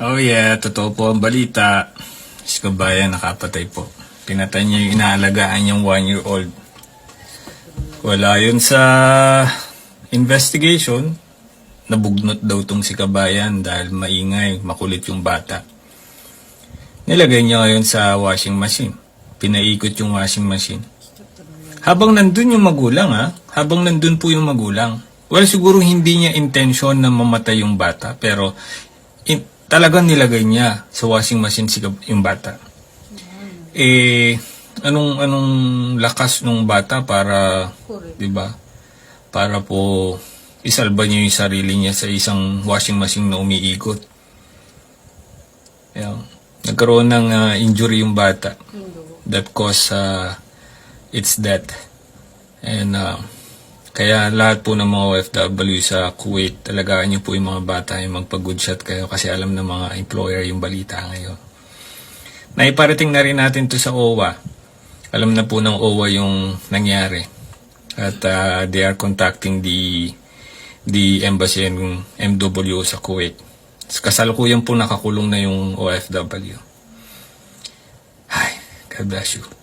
Oh yeah, totoo po ang balita. Si kabayan nakapatay po. Pinatay niya yung inaalagaan niyang one-year-old. Wala yun sa investigation. Nabugnot daw tong si kabayan dahil maingay, makulit yung bata. Nilagay niya ngayon sa washing machine. Pinaikot yung washing machine. Habang nandun yung magulang ha, habang nandun po yung magulang. Well, siguro hindi niya intention na mamatay yung bata, pero in, talagang nilagay niya sa washing machine si yung bata. Eh, anong anong lakas ng bata para, 'di ba? Para po isalba niya yung sarili niya sa isang washing machine na umiikot. Yan. Nagkaroon ng ah, injury yung bata that caused uh, its death. And uh, kaya lahat po ng mga OFW sa Kuwait, talagaan niyo po yung mga bata yung magpag-good shot kayo kasi alam ng mga employer yung balita ngayon. Naiparating na rin natin to sa OWA. Alam na po ng OWA yung nangyari. At uh, they are contacting the the embassy and MWO sa Kuwait. Kasalukuyan po nakakulong na yung OFW. Hi, God bless you.